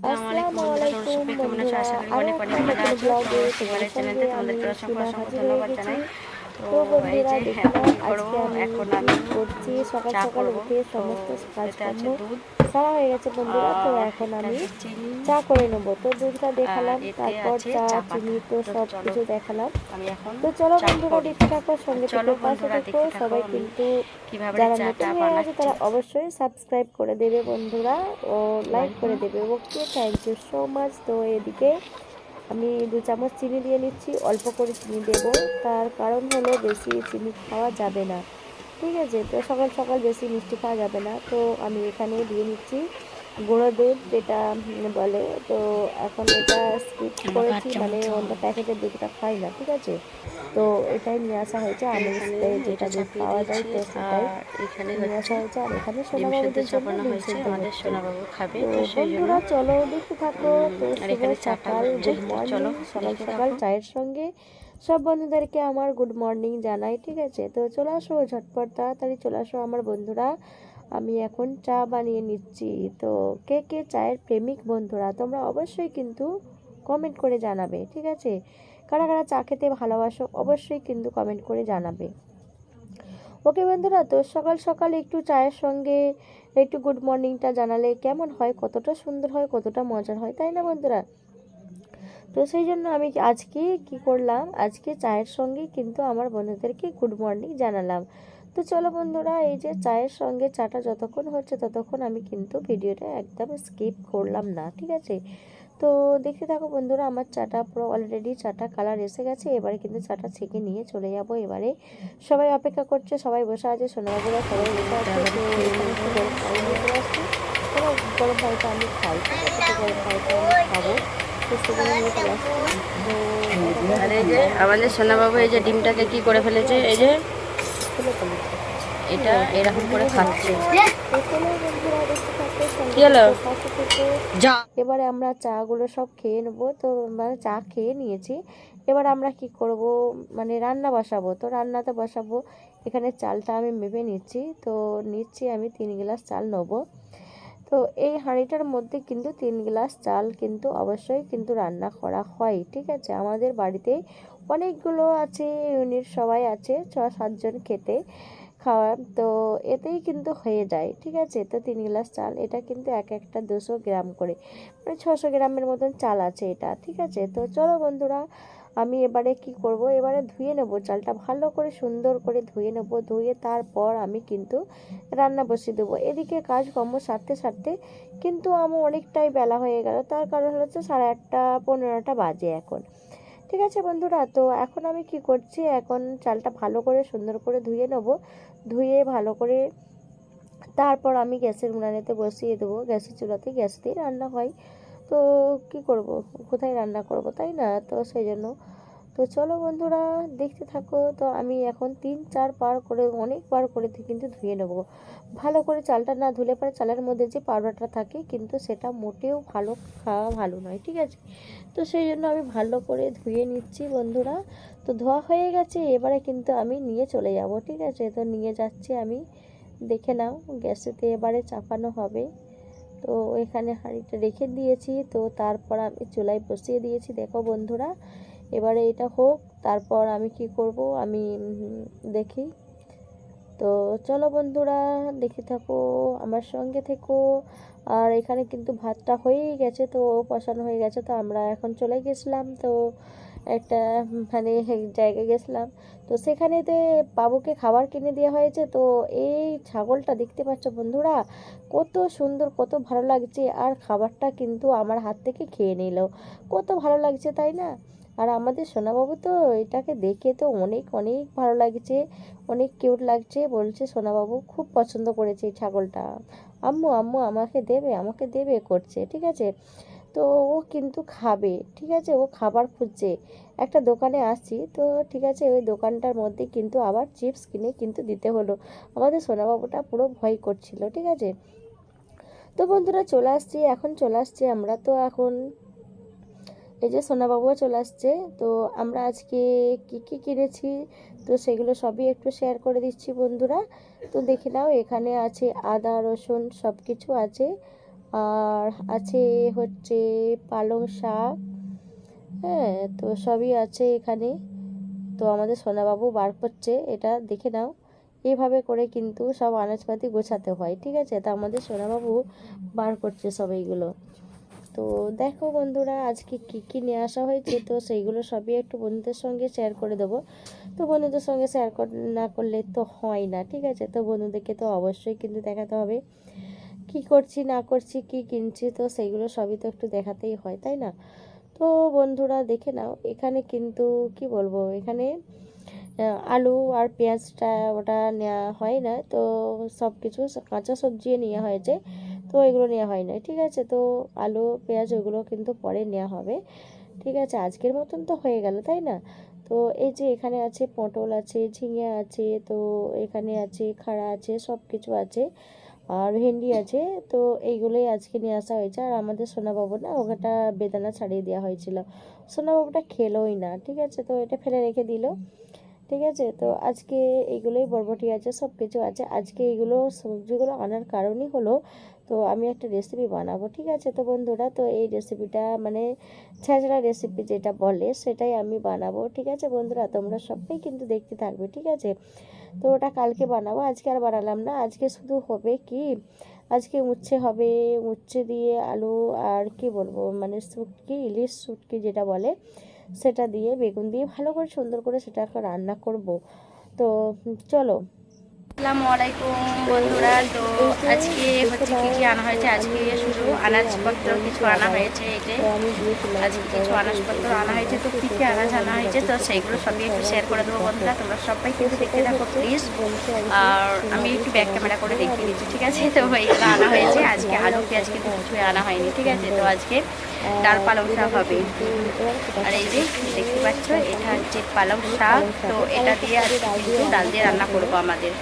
আসসালামু আলাইকুম বন্ধুরা আরও একটা নতুন ব্লগে তোমাদের সঙ্গে আমি সুমা হাজির গেছি তো বন্ধুরা দেখলাম আজকে আমি করছি? সকাল সকাল উঠে সমস্ত কাজকর্ম সারা হয়ে গেছে বন্ধুরা তো এখন আমি চা করে নেব। তো দুধটা দেখালাম তারপর চা চিনি তো সব কিছু দেখালাম। তো চলো বন্ধুরা দেখতে থাকো সঙ্গে থেকে পাশে বন্ধুরা থেকো দেখতে থাকো সবাই কিন্তু যারা নতুন হয়ে আছে তারা অবশ্যই সাবস্ক্রাইব করে দেবে বন্ধুরা ও লাইক করে দেবে। Okay thank you so much তো এদিকে আমি দু চামচ চিনি দিয়ে নিচ্ছি, অল্প করে চিনি দেব। তার কারণ হলো বেশি চিনি খাওয়া যাবে না। ঠিক আছে? তো সকাল সকাল বেশি মিষ্টি খাওয়া যাবে না। তো আমি এখানে দিয়ে নিচ্ছি। গুঁড়ো দুধ যেটা বলে তো এখন এটা স্কিপ করেছি মানে অন্য প্যাকেটের দুধটা খাই না ঠিক আছে? তো এটাই নিয়ে আসা হয়েছে আমি যেটা দুধ পাওয়া যায় তো সেটাই এখানে নিয়ে আসা হয়েছে আর এখানে সোনাবাবুদের জন্য হয়েছে আমাদের সোনাবাবু খাবে তো তো সেই জন্য বন্ধুরা চলো দেখতে থাকো তো শুভ সকাল গুড মর্নিং সকাল সকাল চায়ের সঙ্গে। সব বন্ধুদেরকে আমার গুড মর্নিং জানাই ঠিক আছে? তো চলে আসো ঝটপট তাড়াতাড়ি চলে আসো আমার বন্ধুরা। আমি এখন চা বানিয়ে নিচ্ছি। তো কে কে চায়ের প্রেমিক বন্ধুরা, তোমরা অবশ্যই কিন্তু কমেন্ট করে জানাবে, ঠিক আছে? কারা কারা চা খেতে ভালোবাসো, অবশ্যই কিন্তু কমেন্ট করে জানাবে। ওকে বন্ধুরা, তো সকাল সকাল একটু চায়ের সঙ্গে একটু গুড মর্নিংটা জানালে কেমন হয়, কতটা সুন্দর হয়, কতটা মজার হয়, তাই না বন্ধুরা? তো সেই জন্য আমি আজকে কি করলাম, আজকে চায়ের সঙ্গে কিন্তু আমার বন্ধুদেরকে গুড মর্নিং জানালাম। তো চলো বন্ধুরা এই যে চায়ের সঙ্গে চাটা যতক্ষণ হচ্ছে ততক্ষণ আমি কিন্তু ভিডিওটা একদম স্কিপ করলাম না ঠিক আছে? তো দেখতে থাকো বন্ধুরা আমার চাটা পুরো অলরেডি চাটা কালার এসে গেছে এবারে কিন্তু চাটা ছেঁকে নিয়ে চলে যাব এবারে। সবাই অপেক্ষা করছে সবাই বসে আছে সোনাবাবুরা সবাই বসে আছে গরম পানিটা আমি খাই গরম আমি খাব। আমাদের সোনাবাবু এই যে ডিমটাকে কি করে ফেলেছে এই যে এটা এরকম করে খাচ্ছে। তো চলো বন্ধুরা দেখতে থাকো সঙ্গে কি হলো? থাকো, পাশে থেকো। যা। এবারে আমরা চাগুলো সব খেয়ে নেব। তো মানে চা খেয়ে নিয়েছি। এবার আমরা কি করব? মানে রান্না বসাবো। তো রান্নাতে বসাবো। এখানে চালটা আমি মেপে নিচ্ছি। তো নিচ্ছি আমি তিন গ্লাস চাল নেব। তো এই হাঁড়িটার মধ্যে কিন্তু তিন গ্লাস চাল কিন্তু অবশ্যই কিন্তু রান্না করা হয়, ঠিক আছে? আমাদের বাড়িতে অনেকগুলো আছে, ইউনিট সবাই আছে ছ সাতজন খেতে। খাওয়ার তো এতেই কিন্তু হয়ে যায়, ঠিক আছে? তো তিন গ্লাস চাল, এটা কিন্তু এক একটা দুশো গ্রাম করে মানে ছশো গ্রামের মতন চাল আছে এটা, ঠিক আছে? তো চলো বন্ধুরা, আমি এবারে কি করব? এবারে ধুয়ে নেব চালটা, ভালো করে সুন্দর করে ধুয়ে নেব, ধুয়ে তারপর আমি কিন্তু রান্না বসিয়ে দেবো। এদিকে কাজকর্ম সারতে সারতে কিন্তু আমার অনেকটাই বেলা হয়ে গেল, তার কারণ হচ্ছে সাড়ে আটটা পনেরোটা বাজে এখন। ঠিক আছে বন্ধুরা, তো এখন আমি কি করছি? এখন চালটা ভালো করে সুন্দর করে ধুয়ে নেব। ধুয়ে ভালো করে তারপর আমি গ্যাসের উনানেতে বসিয়ে দেবো। গ্যাসের চুলাতে গ্যাস দিয়ে রান্না হয়। তো কি করব? কোথায় রান্না করব? তাই না? তো সেই জন্য তো চলো বন্ধুরা, দেখতে থাকো। তো আমি এখন তিন চার বার করে অনেকবার করে কিন্তু ধুয়ে নেব। ভালো করে চালটা না ধুলে পরে চালের মধ্যে যে পাউডারটা থাকে, কিন্তু সেটা মোটেও ভালো খাওয়া ভালো নয়, ঠিক আছে? তো সেই জন্য আমি ভালো করে ধুয়ে নিচ্ছি বন্ধুরা। তো ধোয়া হয়ে গেছে, এবারে কিন্তু আমি নিয়ে চলে যাব, ঠিক আছে? তো নিয়ে যাচ্ছি আমি, দেখে নাও, গ্যাসেতে এবারে চাপানো হবে। তো এখানে হাঁড়িটা রেখে দিয়েছি, তো তারপর আমি চুলায় বসিয়ে দিয়েছি। দেখো বন্ধুরা এবারে এটা হোক, তারপর আমি কি করব, আমি দেখি। তো চলো বন্ধুরা, দেখে থাকো, আমার সঙ্গে থেকো। আর এখানে কিন্তু ভাতটা হয়েই গেছে, তো বসানো হয়ে গেছে, তো আমরা এখন চলে গেছিলাম, তো একটা মানে জায়গায় গেছিলাম। তো সেখানেতে বাবুকে খাবার কিনে দেওয়া হয়েছে, তো এই ছাগলটা দেখতে পাচ্ছ বন্ধুরা, কত সুন্দর, কত ভালো লাগছে। আর খাবারটা কিন্তু আমার হাত থেকে খেয়ে নিল। কত ভালো লাগছে, তাই না? আর আমাদের সোনাবাবু তো এটাকে দেখে তো অনেক অনেক ভালো লাগছে, অনেক কিউট লাগছে। বলছে, সোনাবাবু খুব পছন্দ করেছে এই ছাগলটা। আম্মু আম্মু, আমাকে দেবে আমাকে দেবে করছে, ঠিক আছে? তো ও কিন্তু খাবে, ঠিক আছে? ও খাবার খুঁজছে। একটা দোকানে আসছি, তো ঠিক আছে, ওই দোকানটার মধ্যে কিন্তু আবার চিপস কিনে কিন্তু দিতে হলো। আমাদের সোনাবাবুটা পুরো ভয় করছিল, ঠিক আছে? তো বন্ধুরা, চলে আসছি, এখন চলে আসছি আমরা। তো এখন এই যে সোনাবাবুও চলে আসছে, তো আমরা আজকে কি কি কিনেছি? তো সেগুলো সবই একটু শেয়ার করে দিচ্ছি বন্ধুরা। তো দেখে নাও, এখানে আছে আদা, রসুন সব কিছু আছে। আর আছে হচ্ছে পালং শাক হ্যাঁ তো সবই আছে এখানে। তো আমাদের সোনাবাবু বার করছে, এটা দেখে নাও। এভাবে করে কিন্তু সব আনাজপাতি গোছাতে হয়, ঠিক আছে? তা আমাদের সোনাবাবু বার করছে সব এইগুলো। তো দেখো বন্ধুরা, আজকে কি কি নিয়ে আসা হয়েছে? তো সেইগুলো সবই একটু বন্ধুদের সঙ্গে শেয়ার করে দেবো। তো বন্ধুদের সঙ্গে শেয়ার না করলে তো হয় না, ঠিক আছে? তো বন্ধুদেরকে তো অবশ্যই কিন্তু দেখাতে হবে। কি করছি, না করছি, কি কিনছি, তো সেইগুলো সবই তো একটু দেখাতেই হয়, তাই না? তো বন্ধুরা, দেখে নাও, এখানে কিন্তু কি বলব, এখানে আলু আর পেঁয়াজটা ওটা নেওয়া হয় না, তো সব কিছু কাঁচা সবজি নেওয়া হয়েছে। তো এগুলো নেওয়া হয় না ঠিক আছে? তো আলু, পেঁয়াজ ওগুলো কিন্তু পরে নেওয়া হবে, ঠিক আছে? আজকের মতন তো হয়ে গেল, তাই না? তো এই যে এখানে আছে পটল আছে, ঝিঙে আছে, তো এখানে আছে খাড়া আছে সব কিছু আছে, আর ভেন্ডি আছে, তো এইগুলোই আজকে নিয়ে আসা হয়েছে। আর আমাদের সোনাবাবু না ওটা বেদানা ছাড়িয়ে দেওয়া হয়েছিল। সোনাবাবুটা খেলোই না, ঠিক আছে? তো এটা ফেলে রেখে দিল, ঠিক আছে? তো আজকে এইগুলোই বরবটি আছে সব কিছু আছে। আজকে এইগুলো সবজিগুলো আনার কারণই হলো তো আমি একটা রেসিপি বানাবো, ঠিক আছে? তো বন্ধুরা, তো এই রেসিপিটা মানে ছেঁচড়া রেসিপি যেটা বলে, সেটাই আমি বানাবো, ঠিক আছে বন্ধুরা? তোমরা সবাই কিন্তু দেখতে থাকবে, ঠিক আছে? তো ওটা কালকে বানাবো, আজকে আর বানালাম না। আজকে শুধু হবে কি? আজকে উচ্ছে হবে, উচ্ছে দিয়ে আলু আর কি বলব মানে শুটকি, ইলিশ শুটকি যেটা বলে, সেটা দিয়ে বেগুন দিয়ে ভালো করে সুন্দর করে সেটা রান্না করব। তো চলো আসসালামু আলাইকুম বন্ধুরা। তো আজকে হচ্ছে কি কি আনা হয়েছে? আজকে শুধু আনাজপত্র কিছু আনা হয়েছে এই যে। তো আমি দিয়েছিলাম আজকে কিছু আনাজপত্র আনা হয়েছে। তো কী কী আনাজ আনা হয়েছে? তো সেইগুলো সবই একটু শেয়ার করে দেবো বন্ধুরা। তোমরা সবাই কিন্তু দেখতে থাকো প্লিজ আর আমি একটু ব্যাক ক্যামেরা করে দেখিয়ে দিচ্ছি, ঠিক আছে? তো এইগুলো আনা হয়েছে। আজকে আলু পেঁয়াজ কিন্তু কিছুই আনা হয়নি, ঠিক আছে? তো আজকে ডাল পালং শাক হবে। আর এই যে দেখতে পাচ্ছ, এটা হচ্ছে পালং শাক। তো এটা দিয়ে আজকে কিন্তু ডাল দিয়ে রান্না করব আমাদের।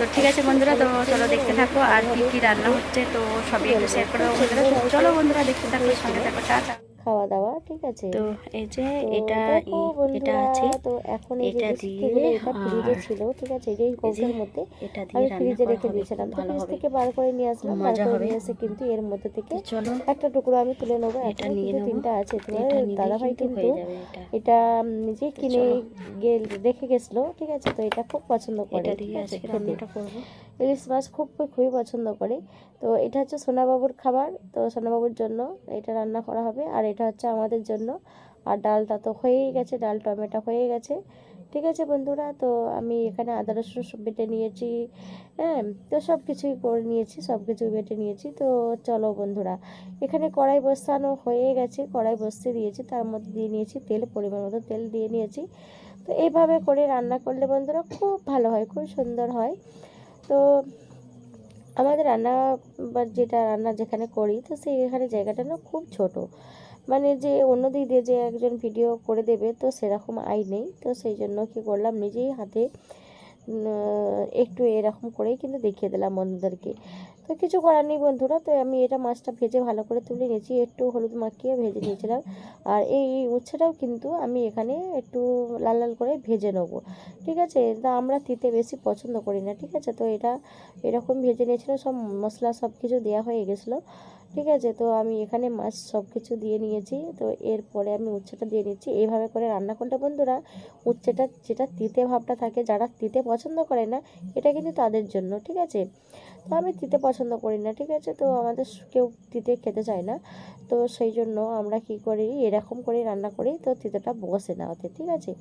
তো ঠিক আছে বন্ধুরা, তো চলো দেখতে থাকো, আর কি কি রান্না হচ্ছে, তো সবই একটু শেয়ার করে বন্ধুরা। চলো বন্ধুরা, দেখতে থাকো, সঙ্গে থাকো, টাটা। খাওয়া দাওয়া ঠিক আছে? তো এই যে এটা এটা আছে। তো এখন এই যে এটা দিয়ে এটা ফ্রিজে ছিল ঠিক আছে? এই কৌটোর মধ্যে এটা দিয়ে ফ্রিজে রেখে দিয়েছিলাম। তো ফ্রিজ থেকে বার করে নিয়ে আসলাম বার মজা করে। নিয়ে এসে কিন্তু এর মধ্যে থেকে একটা টুকরো আমি তুলে নেব। এটা নিয়ে তিনটা আছে তোমার দাদা ভাই কিন্তু হয়ে এটা। নিজে কিনে রেখে গেছিল ঠিক আছে? তো এটা খুব পছন্দ করে এটা দিয়ে আজকে রান্নাটা করব। ইলিশ মাছ খুব খুবই পছন্দ করে। তো এটা হচ্ছে সোনাবাবুর খাবার। তো সোনাবাবুর জন্য এটা রান্না করা হবে। আর এটা হচ্ছে আমাদের জন্য। আর ডালটা তো হয়েই গেছে, ডাল টমেটো হয়ে গেছে। ঠিক আছে বন্ধুরা, তো আমি এখানে আদা, রসুন বেটে নিয়েছি। হ্যাঁ তো সব কিছুই করে নিয়েছি সব কিছু বেটে নিয়েছি। তো চলো বন্ধুরা, এখানে কড়াই বসানো হয়ে গেছে। কড়াই বসতে দিয়েছি, তার মধ্যে দিয়ে নিয়েছি তেল, পরিমাণ মতো তেল দিয়ে নিয়েছি। তো এইভাবে করে রান্না করলে বন্ধুরা খুব ভালো হয়, খুব সুন্দর হয়। তো আমাদের রান্না বা যেটা রান্না যেখানে করি, তো সেই এখানে জায়গাটা না খুব ছোট। মানে যে অন্য দিক দিয়ে যে একজন ভিডিও করে দেবে, তো সেরকম আই নেই। তো সেই জন্য কী করলাম, নিজেই হাতে একটু এরকম করেই কিন্তু দেখিয়ে দিলাম বন্ধুদেরকে। তো কিছু করার নেই বন্ধুরা, তো আমি এটা মাছটা ভেজে ভালো করে তুলে নিয়েছি, একটু হলুদ মাখিয়ে ভেজে নিয়েছিলাম। আর এই উচ্ছেটাও কিন্তু আমি এখানে একটু লাল লাল করে ভেজে নেব, ঠিক আছে? তা আমরা তিতে বেশি পছন্দ করি না, ঠিক আছে? তো এটা এরকম ভেজে নিয়েছিল সব মশলা সব কিছু দেওয়া হয়ে গেছিল। ঠিক আছে? তো আমি এখানে মাছ সব কিছু দিয়ে নিয়েছি। তো এরপরে আমি উচ্ছেটা দিয়ে নিচ্ছি। এইভাবে করে রান্না করলে বন্ধুরা, উচ্ছেটা, যেটা তিতে ভাবটা থাকে, যারা তিতে পছন্দ করে না, এটা কিন্তু তাদের জন্য, ঠিক আছে? তো আমি তিতে পছন্দ করি না ঠিক আছে? তো আমাদের কেউ তিতে খেতে চায় না। তো সেই জন্য আমরা কি করি এরকম করে রান্না করি তো তিতেটা বসে না ওতে ঠিক আছে?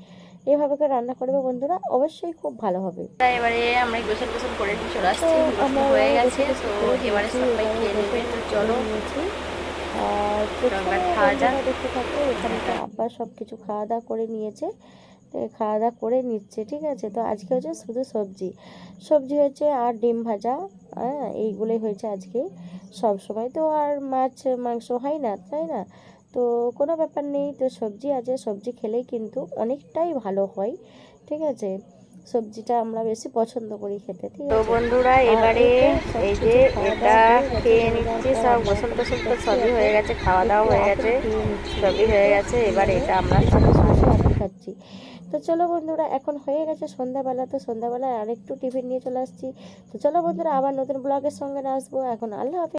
এভাবে করে রান্না করবে বন্ধুরা অবশ্যই খুব ভালো হবে। এবারে আমরা গোসল গোসল করে চলে আসছি তো গোসল আমরা হয়ে গেছে তো এবারে সবাই খেয়ে নেবে তো চলো নিয়েছি আর এবার খাওয়া যাক। প্রথমে দেখতে থাকো এখানে তো আব্বা সব কিছু খাওয়া দাওয়া করে নিয়েছে। খাওয়া দাওয়া করে নিচ্ছে ঠিক আছে? তো আজকে হচ্ছে শুধু সবজি। সবজি হচ্ছে আর ডিম ভাজা হ্যাঁ এইগুলোই হয়েছে আজকে। সব সময় তো আর মাছ মাংস হয় না তাই না? তো কোনো ব্যাপার নেই তো সবজি আছে সবজি খেলেই কিন্তু অনেকটাই ভালো হয় ঠিক আছে? সবজিটা আমরা বেশি পছন্দ করি খেতে ঠিক তো বন্ধুরা এবারে এই যে এটা খেয়ে নিচ্ছি সব গোসল টোসল তো সবই হয়ে গেছে খাওয়া দাওয়া হয়ে গেছে সবই হয়ে গেছে এবারে এটা আমরা খাচ্ছি তো চলো বন্ধুরা, এখন হয়ে গেছে সন্ধ্যাবেলা। তো সন্ধ্যাবেলায় আরেকটু টিফিন নিয়ে চলে আসছি। তো চলো বন্ধুরা, আবার নতুন ব্লগের সঙ্গে আসব। এখন আল্লাহ হাফেজ।